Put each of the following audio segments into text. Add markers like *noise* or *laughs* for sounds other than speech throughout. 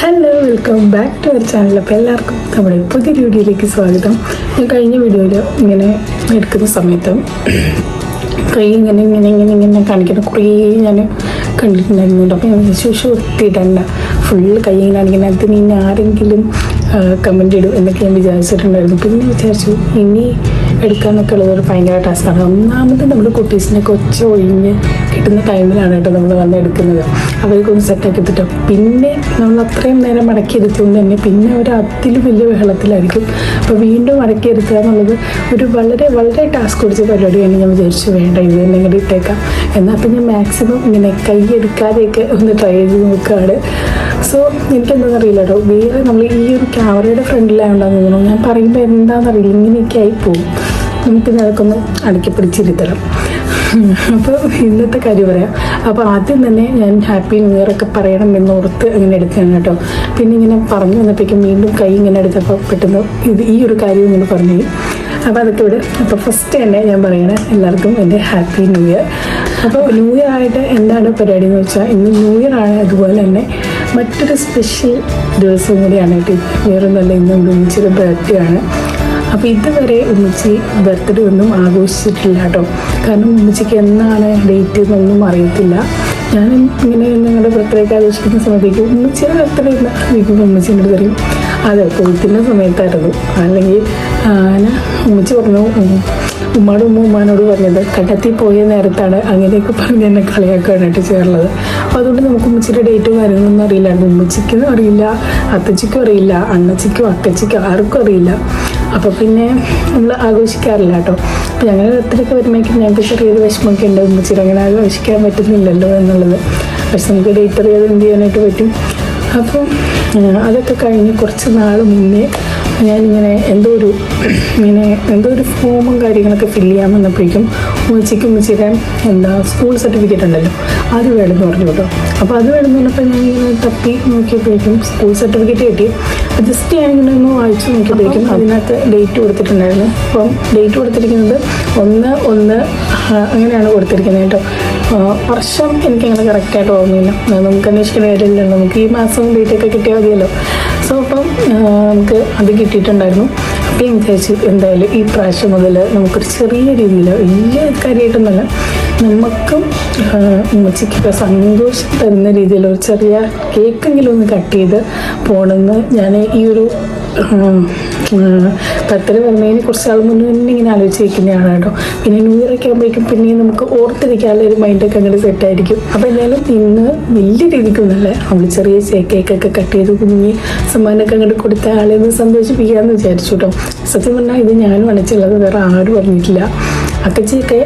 Hello welcome back to our channel അപ്പോൾ എല്ലാവർക്കും നമ്മുടെ പുതിയ വീഡിയോയിലേക്ക് സ്വാഗതം. ഞാൻ കഴിഞ്ഞ വീഡിയോയിൽ ഇങ്ങനെ എടുക്കുന്ന സമയത്ത് കൈ ഇങ്ങനെ ഇങ്ങനെ ഇങ്ങനെ ഇങ്ങനെ കാണിക്കുന്ന കുറേ ഞാൻ കണ്ടിട്ടുണ്ടായിരുന്നുണ്ട്. അപ്പോൾ ഞാൻ വിശേഷം ഒത്തിടണ്ട ഫുള്ള് കൈ ഇങ്ങനെ കാണിക്കുന്നത് ഇനി ആരെങ്കിലും കമന്റ് ഇടും എന്നൊക്കെ ഞാൻ വിചാരിച്ചിട്ടുണ്ടായിരുന്നു. പിന്നെ വിചാരിച്ചു ഇനി എടുക്കാമെന്നൊക്കെ ഉള്ളത് ഒരു ഭയങ്കര ടാസ്ക്കാണ് ഒന്നാമത് നമ്മുടെ കുട്ടീസിനൊക്കെ ഒച്ച ഒഴിഞ്ഞ് കിട്ടുന്ന ടൈമിലാണ് കേട്ടോ നമ്മൾ വന്ന് എടുക്കുന്നത് അവർക്കൊന്ന് സെറ്റാക്കി എടുത്തിട്ട്. പിന്നെ നമ്മൾ അത്രയും നേരം മടക്കി എടുത്തുകൊണ്ട് തന്നെ പിന്നെ അവർ അതിലും വലിയ ബഹളത്തിലായിരിക്കും. അപ്പോൾ വീണ്ടും മടക്കി എടുക്കുക എന്നുള്ളത് ഒരു വളരെ വളരെ ടാസ്ക് പിടിച്ച പരിപാടിയാണ് ഞാൻ വിചാരിച്ചു വേണ്ട ഇത് തന്നെ ഇങ്ങോട്ട് ഇട്ടേക്കാം. എന്നാൽ ഞാൻ മാക്സിമം ഇങ്ങനെ കൈ എടുക്കാതെയൊക്കെ ഒന്ന് ട്രൈ ചെയ്ത് നോക്കുകയാണ്. സോ എനിക്കെന്താണെന്ന് അറിയില്ല കേട്ടോ. വേറെ നമ്മൾ ഈ ഒരു ക്യാമറയുടെ ഫ്രണ്ടിലായോണ്ടാന്ന് തോന്നുന്നു. ഞാൻ പറയുമ്പോൾ എന്താണെന്നറിയില്ല ഇങ്ങനെയൊക്കെ ആയി പോകും നമുക്ക് ഒന്ന് അടുക്കി പിടിച്ചിരുത്തണം അപ്പോൾ ഇന്നത്തെ കാര്യം പറയാം. അപ്പോൾ ആദ്യം തന്നെ ഞാൻ ഹാപ്പി ന്യൂ ഇയർ ഒക്കെ പറയണം എന്ന് ഓർത്ത് അങ്ങനെ എടുക്കുകയാണ് കേട്ടോ. പിന്നെ ഇങ്ങനെ പറഞ്ഞു വന്നപ്പോഴേക്കും വീണ്ടും കൈ ഇങ്ങനെ എടുത്തപ്പോൾ പെട്ടെന്ന് ഇത് ഈ ഒരു കാര്യം ഇങ്ങനെ പറഞ്ഞു അപ്പോൾ അതൊക്കെ ഇവിടെ അപ്പോൾ ഫസ്റ്റ് തന്നെ ഞാൻ പറയണേ എല്ലാവർക്കും എന്റെ ഹാപ്പി ന്യൂ ഇയർ അപ്പോൾ ന്യൂ ഇയർ ആയിട്ട് എന്താണ് പരിപാടി എന്ന് വെച്ചാൽ ഇന്ന് ന്യൂ ഇയർ ആണ് അതുപോലെ തന്നെ മറ്റൊരു സ്പെഷ്യൽ ദിവസം കൂടിയാണ് കേട്ടോ. വേറെ നല്ല ഇന്ന് ഒരു ബർത്ത്ഡേ ആണ്. അപ്പോൾ ഇതുവരെ ഉമ്മച്ചി ബർത്ത്ഡേ ഒന്നും ആഘോഷിച്ചിട്ടില്ല കേട്ടോ കാരണം ഉമ്മച്ചിക്ക് എന്നാണ് ഡേറ്റ് എന്നൊന്നും അറിയത്തില്ല. ഞാൻ ഇങ്ങനെ ഞങ്ങളുടെ ബർത്ത്ഡേ ഒക്കെ ആഘോഷിക്കുന്ന സമയത്തേക്ക് ഉമ്മച്ചിയുടെ ബർത്ത്ഡേ എന്ന് ആഘോഷിക്കുമ്പോൾ ഉമ്മച്ചിന്റെ അടുത്ത് പറയും അതെ കൊടുത്തിന്റെ സമയത്തായിരുന്നു. അല്ലെങ്കിൽ ഉമ്മച്ചി പറഞ്ഞു ഉമ്മയുടെ ഉമ്മ ഉമ്മാനോട് പറഞ്ഞത് കണ്ടെത്തി പോയ നേരത്താണ് അങ്ങനെയൊക്കെ പറഞ്ഞ് എന്നെ കളിയാക്കാനായിട്ട് ചേർന്നത് അപ്പോൾ അതുകൊണ്ട് നമുക്ക് ഉമ്മച്ചിയുടെ ഡേറ്റും കാര്യങ്ങളൊന്നും അറിയില്ല. ഉമ്മച്ചിക്കും അറിയില്ല അത്തച്ചിക്കും അറിയില്ല അണ്ണച്ചിക്കും അക്കച്ചിക്കും ആർക്കും അറിയില്ല. അപ്പോൾ പിന്നെ നമ്മൾ ആഘോഷിക്കാറില്ല കേട്ടോ. അപ്പോൾ ഞങ്ങൾ ബർത്ത്ഡേക്ക് വരുമ്പോഴേക്കും ഞങ്ങൾക്ക് ചെറിയൊരു വിഷമമൊക്കെ ഉണ്ട് ഉമ്മച്ചിയുടെ അങ്ങനെ ആഘോഷിക്കാൻ പറ്റുന്നില്ലല്ലോ എന്നുള്ളത്. പക്ഷെ നമുക്ക് ഡേറ്റ് അറിയാതെ എന്ത് ചെയ്യാനായിട്ട് പറ്റും. അപ്പം അതൊക്കെ കഴിഞ്ഞ് കുറച്ച് നാൾ മുന്നേ ഞാനിങ്ങനെ എന്തോ ഒരു *clears throat* ഇങ്ങനെ എന്തോ ഒരു ഫോമും കാര്യങ്ങളൊക്കെ ഫില്ല് ചെയ്യാൻ വന്നപ്പോഴേക്കും ഉമ്മച്ചിക്ക് ഉമ്മച്ചിയുടെ എന്താ സ്കൂൾ സർട്ടിഫിക്കറ്റ് ഉണ്ടല്ലോ അത് വേണമെന്ന് പറഞ്ഞു കേട്ടോ. അപ്പോൾ അത് വേണമെന്ന് പറഞ്ഞപ്പോൾ ഞാൻ ഇങ്ങനെ തപ്പി നോക്കിയപ്പോഴേക്കും സ്കൂൾ സർട്ടിഫിക്കറ്റ് കിട്ടി. ജസ്റ്റ് ഞാനിങ്ങനെ ഒന്ന് വായിച്ചു നോക്കിയപ്പോഴേക്കും അതിനകത്ത് ഡേറ്റ് കൊടുത്തിട്ടുണ്ടായിരുന്നു. അപ്പം ഡേറ്റ് കൊടുത്തിരിക്കുന്നത് ഒന്ന് ഒന്ന് അങ്ങനെയാണ് കൊടുത്തിരിക്കുന്നത് കേട്ടോ. വർഷം എനിക്കങ്ങനെ കറക്റ്റായിട്ട് ഓർമ്മയില്ല. നമുക്ക് അന്വേഷിക്കുന്ന കാര്യമില്ല നമുക്ക് ഈ മാസം ഡേറ്റൊക്കെ കിട്ടിയാൽ മതിയല്ലോ. സോ നമുക്ക് അത് കിട്ടിയിട്ടുണ്ടായിരുന്നു. അപ്പം ഞാൻ വിചാരിച്ചു എന്തായാലും ഈ പ്രാവശ്യം മുതൽ നമുക്കൊരു ചെറിയ രീതിയിൽ വലിയ കാര്യമായിട്ടൊന്നുമല്ല നമുക്കും ഉമ്മച്ചിക്കൊക്കെ സന്തോഷം തരുന്ന രീതിയിൽ ഒരു ചെറിയ കേക്കെങ്കിലും ഒന്ന് കട്ട് ചെയ്ത് പോകണമെന്ന് ഞാൻ ഈ ഒരു പത്തര വരുന്നതിനെ കുറച്ച് നാൾ മുന്നേ തന്നെ ഇങ്ങനെ ആലോചിച്ചിരിക്കുന്നതാണ് കേട്ടോ. പിന്നെ ന്യൂ ഇയർ ഒക്കെ ആകുമ്പോഴേക്കും പിന്നെയും നമുക്ക് ഓർത്തിരിക്കാനുള്ള ഒരു മൈൻഡൊക്കെ അങ്ങനെ സെറ്റായിരിക്കും അപ്പോൾ എന്തായാലും ഇന്ന് വലിയ രീതിക്കൊന്നുമല്ല അവൾ ചെറിയ കേക്കൊക്കെ കട്ട് ചെയ്ത് കുഞ്ഞി സമ്മാനമൊക്കെ അങ്ങോട്ട് കൊടുത്ത ആളെ ഒന്ന് സന്തോഷിപ്പിക്കാമെന്ന് വിചാരിച്ചു കേട്ടോ. സത്യം പറഞ്ഞാൽ ഇത് ഞാനും അടച്ചുള്ളത് വേറെ ആരും പറഞ്ഞിട്ടില്ല അക്കച്ചിയൊക്കെ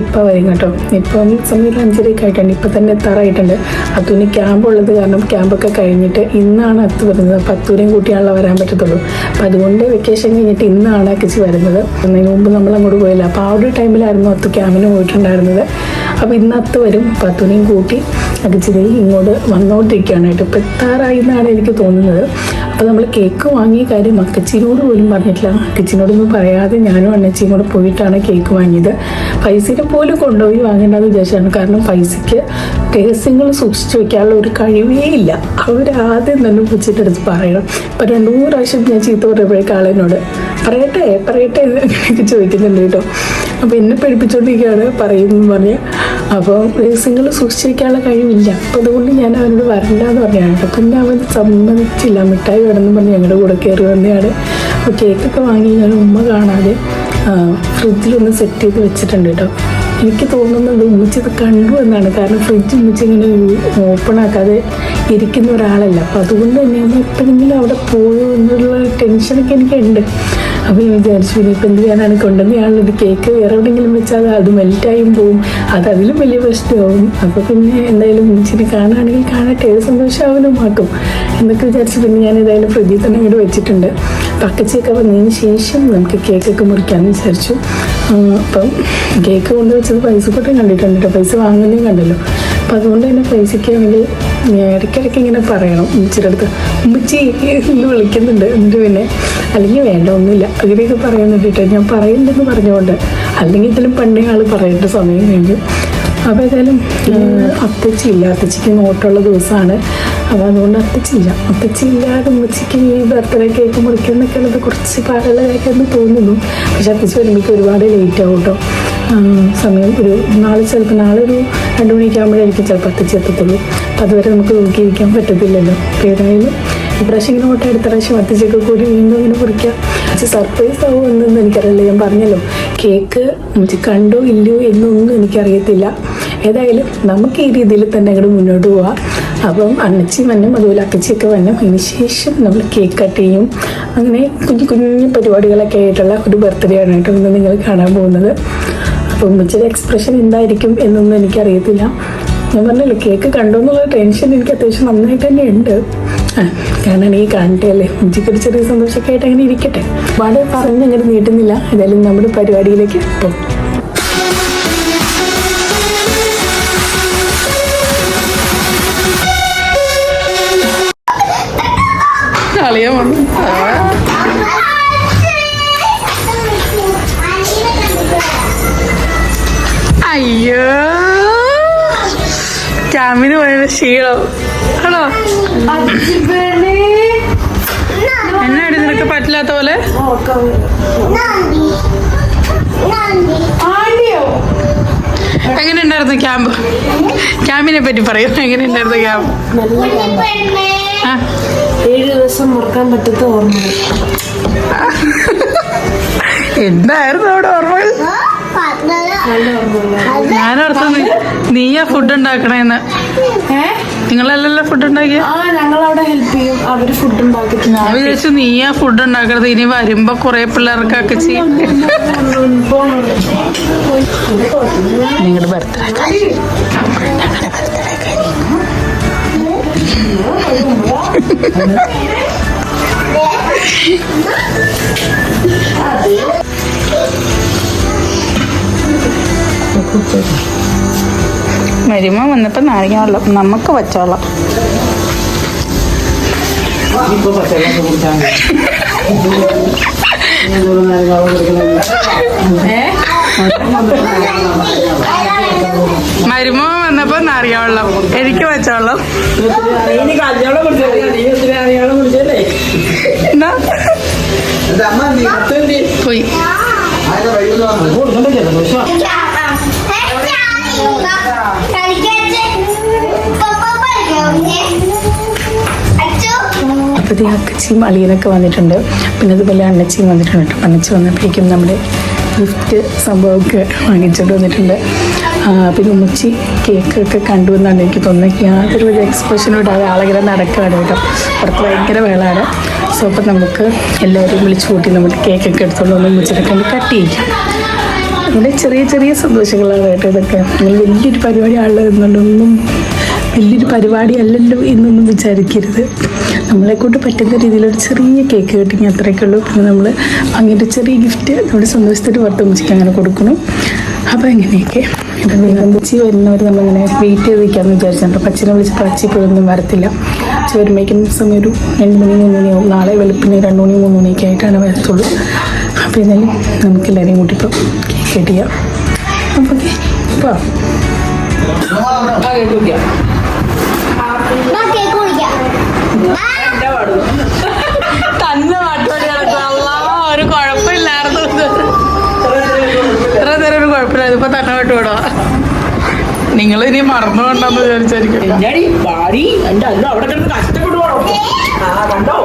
ഇപ്പം വരും കേട്ടോ. ഇപ്പം സമയം അഞ്ചരയൊക്കെ ആയിട്ടുണ്ട് ഇപ്പം തന്നെ എത്താറായിട്ടുണ്ട്. അത്തൂന് ക്യാമ്പ് ഉള്ളത് കാരണം ക്യാമ്പൊക്കെ കഴിഞ്ഞിട്ട് ഇന്നാണ് അത്ത് വരുന്നത്. അപ്പം അത്തൂരെയും കൂട്ടിയാണല്ലോ വരാൻ പറ്റത്തുള്ളൂ. അപ്പം അതുകൊണ്ട് വെക്കേഷൻ കഴിഞ്ഞിട്ട് ഇന്നാണ് അക്കച്ചി വരുന്നത്. അതിന് മുമ്പ് നമ്മൾ അങ്ങോട്ട് പോയില്ല. അപ്പോൾ ആ ഒരു ടൈമിലായിരുന്നു അത്ത് ക്യാമ്പിന് പോയിട്ടുണ്ടായിരുന്നത്. അപ്പോൾ ഇന്ന് അത്ത് വരും. അപ്പം അത്തൂനെയും കൂട്ടി അക്കച്ചി ദേ ഇങ്ങോട്ട് വന്നോണ്ടിരിക്കുകയാണായിട്ട് ഇപ്പം എത്താറായി എന്നാണ് എനിക്ക് തോന്നുന്നത്. അപ്പോൾ നമ്മൾ കേക്ക് വാങ്ങിയ കാര്യം അക്കച്ചിനോട് പോലും പറഞ്ഞിട്ടില്ല. അക്കച്ചിനോടൊന്നും പറയാതെ ഞാനും അണ്ണച്ചിയും കൂടെ പോയിട്ടാണ് കേക്ക് വാങ്ങിയത്. പൈസയിൽ പോലും കൊണ്ടുപോയി വാങ്ങേണ്ടതെന്ന് വിചാരിച്ചാണ്. കാരണം പൈസയ്ക്ക് രഹസ്യങ്ങൾ സൂക്ഷിച്ചു വെക്കാനുള്ള ഒരു കഴിവേ ഇല്ല. അവരാദ്യം തന്നെ പൂച്ചിട്ടെടുത്ത് പറയണം. ഇപ്പം രണ്ട് മൂന്ന് പ്രാവശ്യം ഞാൻ ചീത്ത പറയുമ്പോഴേക്ക് ആളിനോട് പറയട്ടെ പറയട്ടെ എന്ന് ചോദിക്കുന്നുണ്ട് കേട്ടോ. അപ്പോൾ എന്നെ പഠിപ്പിച്ചുകൊണ്ടിരിക്കുകയാണ് പറയുമെന്ന് പറഞ്ഞ്. അപ്പോൾ രഹസ്യങ്ങൾ സൂക്ഷിച്ചിരിക്കാനുള്ള കഴിവില്ല. അപ്പോൾ അതുകൊണ്ട് ഞാൻ അവനോട് വരണ്ടെന്ന് പറഞ്ഞാണ് കേട്ടോ പിന്നെ അവൻ സമ്മതിച്ചില്ല. മിഠായി വേണമെന്ന് പറഞ്ഞ് ഞങ്ങളുടെ കൂടെ കയറി വന്നതാണ് അപ്പോൾ കേക്കൊക്കെ വാങ്ങി ഞാൻ ഉമ്മ കാണാതെ ഫ്രിഡ്ജിലൊന്ന് സെറ്റ് ചെയ്ത് വെച്ചിട്ടുണ്ട് കേട്ടോ എനിക്ക് തോന്നുന്നത് ഉമ്മച്ചി ഇത് കണ്ടു എന്നാണ്. കാരണം ഫ്രിഡ്ജ് ഉമ്മച്ചി ഇങ്ങനെ ഓപ്പൺ ആക്കാതെ ഇരിക്കുന്ന ഒരാളല്ല. അപ്പം അതുകൊണ്ട് തന്നെ നമ്മൾ എപ്പോഴെങ്കിലും അവിടെ പോയോ എന്നുള്ള ടെൻഷനൊക്കെ എനിക്കുണ്ട്. അപ്പോൾ ഞാൻ വിചാരിച്ചു ഇനിയിപ്പോൾ എന്ത് ചെയ്യാനാണ്? കൊണ്ടുവന്നയാളൊരു കേക്ക് വേറെ എവിടെയെങ്കിലും വെച്ചാൽ അത് മെൽറ്റായും പോവും. അത് അതിലും വലിയ പ്രശ്നമാവും. അപ്പോൾ പിന്നെ എന്തായാലും ഇച്ചിരി കാണുകയാണെങ്കിൽ കാണട്ടെ ഏത് സന്തോഷമാവനും ആക്കും. എന്നൊക്കെ വിചാരിച്ച് പിന്നെ ഞാൻ ഏതായാലും ഫ്രിഡ്ജിൽ തന്നെ ഇവിടെ വെച്ചിട്ടുണ്ട്. പക്കച്ചയൊക്കെ വന്നതിന് ശേഷം നമുക്ക് കേക്കൊക്കെ മുറിക്കാമെന്ന് വിചാരിച്ചു. അപ്പം കേക്ക് കൊണ്ടുവച്ചത് പൈസ കൂട്ടം കണ്ടിട്ടുണ്ട് കേട്ടോ പൈസ വാങ്ങുന്നതും കണ്ടല്ലോ. അപ്പം അതുകൊണ്ട് തന്നെ പൈസയ്ക്ക് വേണ്ടി ഇടയ്ക്കിടയ്ക്ക് ഇങ്ങനെ പറയണം. ഉമ്മച്ചിയുടെ അടുത്ത് ഉമ്മച്ചി എന്ന് വിളിക്കുന്നുണ്ട്. എന്നിട്ട് പിന്നെ അല്ലെങ്കിൽ വേണ്ട ഒന്നുമില്ല. അങ്ങനെയൊക്കെ പറയുന്നുണ്ട് കേട്ടോ ഞാൻ പറയുന്നുണ്ടെന്ന് പറഞ്ഞുകൊണ്ട് അല്ലെങ്കിൽ ഇതിലും പണ്ടേ ആൾ പറയേണ്ട സമയം കഴിഞ്ഞു. അപ്പോൾ ഏതായാലും അത്തച്ചി ഇല്ല. അത്തച്ചിക്ക് നോട്ടുള്ള ദിവസമാണ് അപ്പോൾ അതുകൊണ്ട് അത്തച്ചില്ല അത്തച്ചില്ലാതെ ഉമ്മച്ചിക്ക് ഈ ബർത്ത്ഡേ കേക്ക് മുറിക്കുന്നൊക്കെ ഉള്ളത് കുറച്ച് പാടുള്ളതായിട്ട് എന്ന് തോന്നുന്നു. പക്ഷെ അത്തച്ചി വരുമ്പോഴേക്ക് ഒരുപാട് ലേറ്റ് ആവും കേട്ടോ സമയം ഒരു നാളെ ചിലപ്പോൾ നാളെ ഒരു രണ്ട് മണിയൊക്കെ ആകുമ്പോഴായിരിക്കും ചിലപ്പോൾ അത്തച്ചി എത്തത്തുള്ളൂ. അതുവരെ നമുക്ക് നോക്കിയിരിക്കാൻ പറ്റത്തില്ലല്ലോ. അപ്പോൾ ഏതായാലും ഇപ്രാവശ്യം ഇങ്ങനെ ഓട്ടം അടുത്ത പ്രാവശ്യം അത്തച്ചൊക്കെ കൂടി വീണ്ടും ഇങ്ങനെ കുറിക്കാം പക്ഷെ സർപ്രൈസ് ആവുമെന്നൊന്നും എനിക്കറിയില്ല. ഞാൻ പറഞ്ഞല്ലോ കേക്ക് കണ്ടോ ഇല്ലയോ എന്നൊന്നും എനിക്കറിയത്തില്ല. ഏതായാലും നമുക്ക് ഈ രീതിയിൽ തന്നെ അങ്ങോട്ട് മുന്നോട്ട് പോവാം. അപ്പം അണ്ണച്ചി വന്നും അതുപോലെ അക്കച്ചിയൊക്കെ വന്നും അതിന് ശേഷം നമ്മൾ കേക്ക് കട്ട് ചെയ്യും. അങ്ങനെ കുഞ്ഞു കുഞ്ഞു പരിപാടികളൊക്കെ ആയിട്ടുള്ള ഒരു ബർത്ത്ഡേ ആണ് കേട്ടോ ഇന്ന് നിങ്ങൾ കാണാൻ പോകുന്നത്. അപ്പം ഉമ്മച്ചിയുടെ എക്സ്പ്രഷൻ എന്തായിരിക്കും എന്നൊന്നും എനിക്കറിയത്തില്ല. ഞാൻ പറഞ്ഞല്ലോ കേക്ക് കണ്ടു എന്നുള്ള ടെൻഷൻ എനിക്ക് അത്യാവശ്യം നന്നായിട്ട് തന്നെ ഉണ്ട്. കാരണം ഈ കാണട്ടെ അല്ലേ? ഉച്ചയ്ക്ക് ഒരു ചെറിയ സന്തോഷമൊക്കെ ആയിട്ട് അങ്ങനെ ഇരിക്കട്ടെ. വളരെ പറഞ്ഞ് അങ്ങനെ നീട്ടുന്നില്ല. ഏതായാലും നമ്മുടെ പരിപാടിയിലേക്ക് പോകും വന്നു. അയ്യോ. ക്യാമ്പിന് പോയ ക്ഷീണം ആണോ? എന്നാടി നിനക്ക് പറ്റില്ലാത്ത പോലെ? എങ്ങനെ ഉണ്ടായിരുന്നു ക്യാമ്പ്? ക്യാമ്പിനെ പറ്റി പറയൂ. എങ്ങനെ ഉണ്ടായിരുന്നു ക്യാമ്പ് ആ. ഏഴ് ദിവസം മറക്കാൻ പറ്റാത്ത ഓർമ്മകൾ എന്തായിരുന്നു അവിടെ ഓർമ്മകൾ ഞാനോർത്തു നീയാ ഫുഡ് ഉണ്ടാക്കണേന്ന്. നിങ്ങളല്ലല്ലോ ഫുഡ് ഉണ്ടാക്കിയ? ആ ഞങ്ങൾ അവിടെ ഹെൽപ്പ് ചെയ്യും. അവർ ഫുഡ് ഉണ്ടാക്കിയിട്ട് ഞാൻ വിചാരിച്ചു നീയാ ഫുഡ് ഉണ്ടാക്കണത്. ഇനി വരുമ്പോ കുറെ പിള്ളേർക്കൊക്കെ ചെയ്യും. നിങ്ങളുടെ ബർത്ത്ഡേ മരുമ വന്നപ്പോ നാരങ്ങ വെള്ളം നമുക്ക് പച്ചവെള്ളം *laughs* മരുമ വന്നപ്പോ നാരങ്ങ വെള്ളം എനിക്ക് എന്നാ? പോയി. അപ്പോഴത്തെ അക്കച്ചിയും അളിയനൊക്കെ വന്നിട്ടുണ്ട്. പിന്നെ അതുപോലെ അണ്ണച്ചിയും വന്നിട്ടുണ്ട് അണ്ണച്ചി വന്നപ്പോഴേക്കും നമ്മുടെ ഗിഫ്റ്റ് സംഭവമൊക്കെ വാങ്ങിച്ചുകൊണ്ട് വന്നിട്ടുണ്ട്. പിന്നെ ഉമ്മച്ചി കേക്കൊക്കെ കണ്ടു എന്നാണ് എനിക്ക് തോന്നുന്നത്. യാതൊരു ഒരു എക്സ്പ്രഷനും ഇടാതെ ആളിങ്ങനെ നടക്കുകയാണ് കേട്ടോ. പുറത്ത് ഭയങ്കര വേളാണ് സോ അപ്പം നമുക്ക് എല്ലാവരും വിളിച്ചു കൂട്ടി നമ്മുടെ കേക്കൊക്കെ എടുത്തോണ്ട് വന്ന് ഉമ്മച്ചിനെ കണ്ട് കട്ട് ചെയ്യിക്കാം. അങ്ങനെ ചെറിയ ചെറിയ സന്തോഷങ്ങളാണ് കേട്ടോ ഇതൊക്കെ. നിങ്ങൾ വലിയൊരു പരിപാടി ആളുകൾ എന്നുള്ളതൊന്നും വലിയൊരു പരിപാടി അല്ലല്ലോ എന്നൊന്നും വിചാരിക്കരുത്. നമ്മളെ കൊണ്ട് പറ്റുന്ന രീതിയിലൊരു ചെറിയ കേക്ക് കട്ടിങ് അത്രയൊക്കെ ഉള്ളൂ പിന്നെ നമ്മൾ അങ്ങനത്തെ ചെറിയ ഗിഫ്റ്റ് നമ്മുടെ സന്തോഷത്തിന് പുറത്ത് ഉമ്മച്ചിക്ക് അങ്ങനെ കൊടുക്കണം അപ്പോൾ അങ്ങനെയൊക്കെ ഇപ്പം നിലമ്പച്ചി വരുന്നവർ നമ്മളിങ്ങനെ വെയിറ്റ് ചെയ്ത് നിൽക്കാമെന്ന് വിചാരിച്ചിട്ടുണ്ട് പച്ചിനെ വിളിച്ചപ്പോൾ അച്ചി ഇപ്പോഴൊന്നും വരത്തില്ല. അച്ഛ വരുമ്പോഴേക്കും സമയം ഒരു രണ്ട് മണി മൂന്ന് മണിയാവും. നാളെ വെളുപ്പിന് രണ്ട് മണി മൂന്ന് മണിയൊക്കെ ആയിട്ടാണ് വരത്തുള്ളൂ. അപ്പോൾ എന്നാലും നമുക്ക് എല്ലാവരെയും കൂട്ടി ഇപ്പം കേക്ക് ചെയ്യാം. അപ്പോൾ ഓക്കെ. പോവാം തന്നെ പാട്ടുപാടി നടക്കുക ഒരു കുഴപ്പമില്ലായിരുന്നു ഇത്ര നേരം ഒരു പാടുക നിങ്ങൾ ഇനി മറന്നു കൊണ്ടെന്ന് വിചാരിച്ചായിരിക്കും. എന്നാടി പാടി? എന്റെ അല്ല അവിടെ കിടന്ന് കഷ്ടപ്പെടുവാണോ? ആ കണ്ടോ?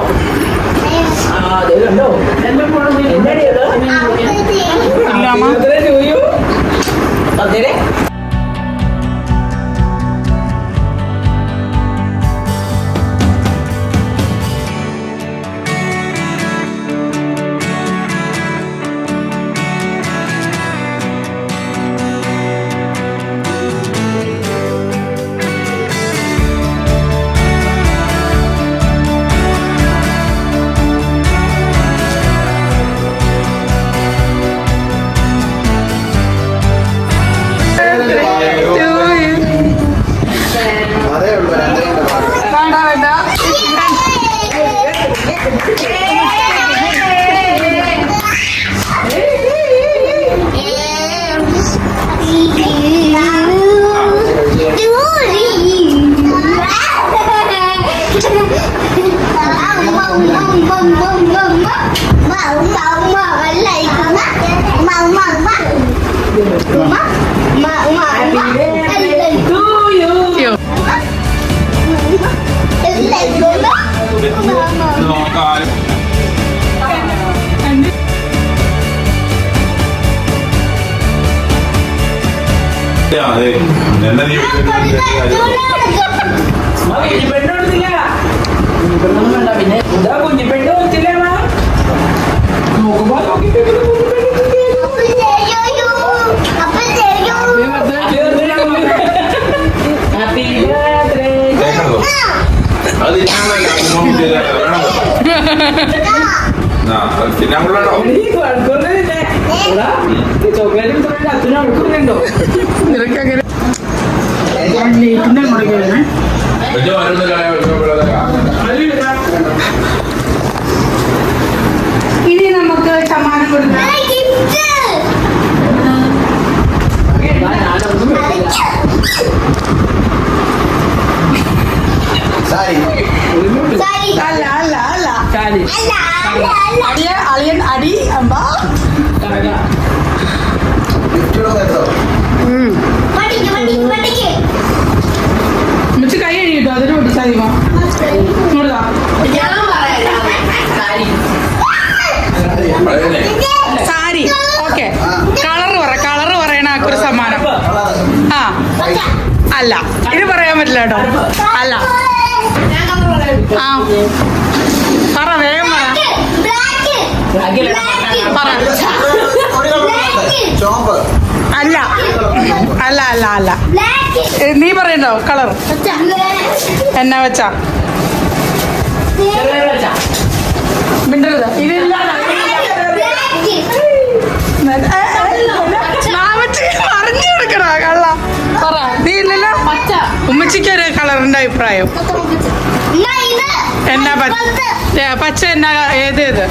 ആ അതെ കണ്ടോ? എന്നാടി അത്? ഇല്ല അമ്മ അതിനെ ചോദിക്കൂ അതിനെ വലിയ മരുന്ന് കളയാൻ ഇനി നമുക്ക് സമ്മാനം കൊടുക്കാം ഞാനൊന്നും പറ്റില്ല അല്ല അല്ല അല്ല കാലി അടിയ അളിയൻ അടി അമ്പ കറക ഉമ്മച്ചി കൈ കഴിയിട്ടോ അതിന് പൊട്ടിച്ചാൽ മതിമോ സാരി ഓക്കെ കളർ പറ കളർ പറയണ ആക്കൊരു സമ്മാനം. ആ. അല്ല ഇത് പറയാൻ പറ്റില്ല കേട്ടോ. അല്ല. ആ. പറ വേഗം പറ. അല്ല. അല്ല അല്ല അല്ല. നീ പറയണ്ടോ? കളർ. എന്നാ വെച്ചാ? മിണ്ടരുത്. ഇതില്ല അഭിപ്രായം? എന്നാ പച്ച എന്നാ ഏത് ഏത്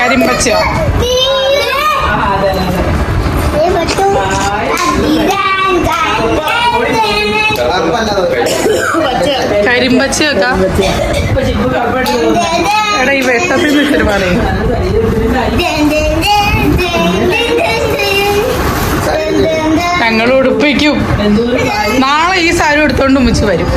കരിമ്പച്ച കരിമ്പച്ചയൊക്കെ എടാ ഈ വെട്ടത്തിൽ നിൽക്കൊരു പറയും ഞങ്ങൾ ഉടുപ്പിക്കും. നാളെ സാരി എടുത്തോണ്ട് ഉമ്മച്ച് വരും.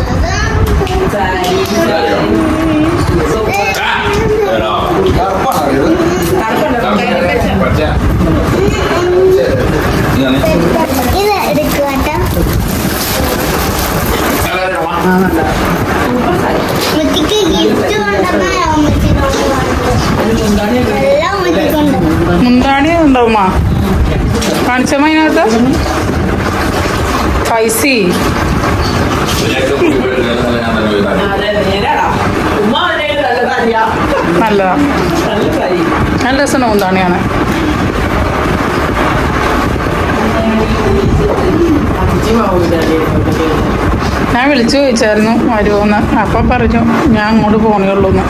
മുന്താണി ഉണ്ടാവുമ്മ കാണിച്ചമ്മ അതിനകത്ത് പൈസി. നല്ലതാ നല്ല സാരി നല്ല രസമാണ് മുന്താണിയാണ് ഞാൻ. വിളിച്ചു ചോദിച്ചായിരുന്നു വരുമോന്ന് അപ്പം പറഞ്ഞു ഞാൻ അങ്ങോട്ട് പോണേയുള്ളൂ എന്ന്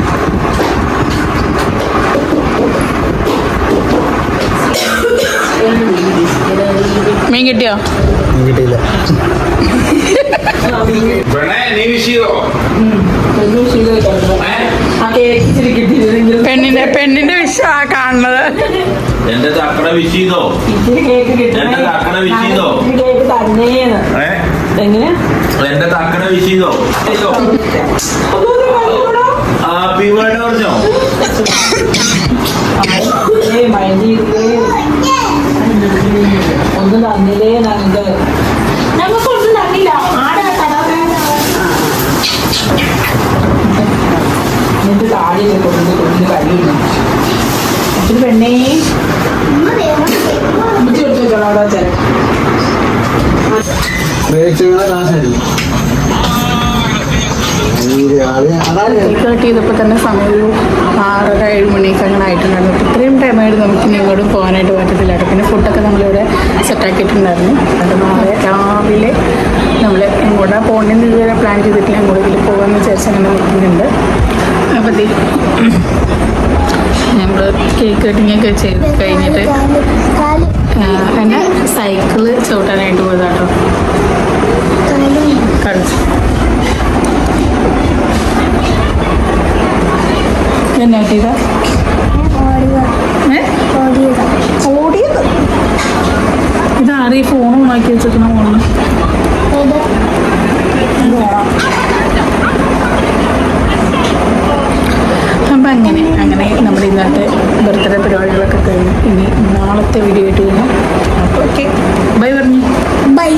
മീൻ കിട്ടിയോ? കിട്ടിയില്ല. പെണ്ണിന്റെ പെണ്ണിന്റെ വിഷ കാണുന്നത്. എന്റെ കേക്ക് കിട്ടണേ. എന്റെ ഏ? എങ്ങനെ? എന്റെ തക്കട ചെയ്തോ ഹാപ്പി ബർത്ത്ഡേ പറഞ്ഞോ ഏ മൈൻഡ് ചെയ്തില്ലേ ഒന്നും തന്നില്ലേ ഞങ്ങൾക്ക് ഞങ്ങൾക്കൊന്നും തന്നില്ല ആടെ എന്നിട്ട് താടിയൊക്കെ കൊണ്ട് കൊണ്ട് കഴിയുന്നു അച്ഛന് പെണ്ണേ അമ്മച്ചി കൊടുത്തു വെച്ചോളാം അവിടെ വെച്ചാൽ പ്രേക്ഷകരുടെ കാശായിരുന്നു അതാണ് കേക്ക് കട്ട് ചെയ്തപ്പോൾ തന്നെ സമയം ഒരു ആറര ഏഴ് മണിയൊക്കെ അങ്ങനെ ആയിട്ടുണ്ടായിരുന്നു. അപ്പോൾ ഇത്രയും ടൈമായിട്ട് നമുക്ക് ഇനി പോകാനായിട്ട് പറ്റത്തില്ല. കേട്ടോ പിന്നെ ഫുഡൊക്കെ നമ്മളിവിടെ സെറ്റാക്കിയിട്ടുണ്ടായിരുന്നു അത് നാളെ രാവിലെ നമ്മൾ ഇങ്ങോട്ട് പോകണമെന്ന് ഇതുവരെ പ്ലാൻ ചെയ്തിട്ടില്ല. എങ്ങോട്ടെങ്കിലും പോകാമെന്ന് വിചാരിച്ച് അങ്ങനെ നിൽക്കുന്നുണ്ട്. അപ്പോൾ നമ്മൾ കേക്ക് കട്ടിങ്ങൊക്കെ ചെയ്ത് കഴിഞ്ഞിട്ട് എന്റെ സൈക്കിൾ ചവിട്ടാനായിട്ട് പോയതാട്ടോ. കളിച്ചു എന്നാ ചെയ്ത? ഓടിയത്. ഇതാരീ ഫോൺ ഓണാക്കി വെച്ചേക്കണ ഫോണിൽ അപ്പം അങ്ങനെ അങ്ങനെ നമ്മുടെ ഇന്നത്തെ ബർത്ത്ഡേ പരിപാടികളൊക്കെ കഴിഞ്ഞു. ഇനി നാളത്തെ വീഡിയോ ആയിട്ട് വന്നു അപ്പോൾ ഓക്കെ ബൈ പറഞ്ഞു. ബൈ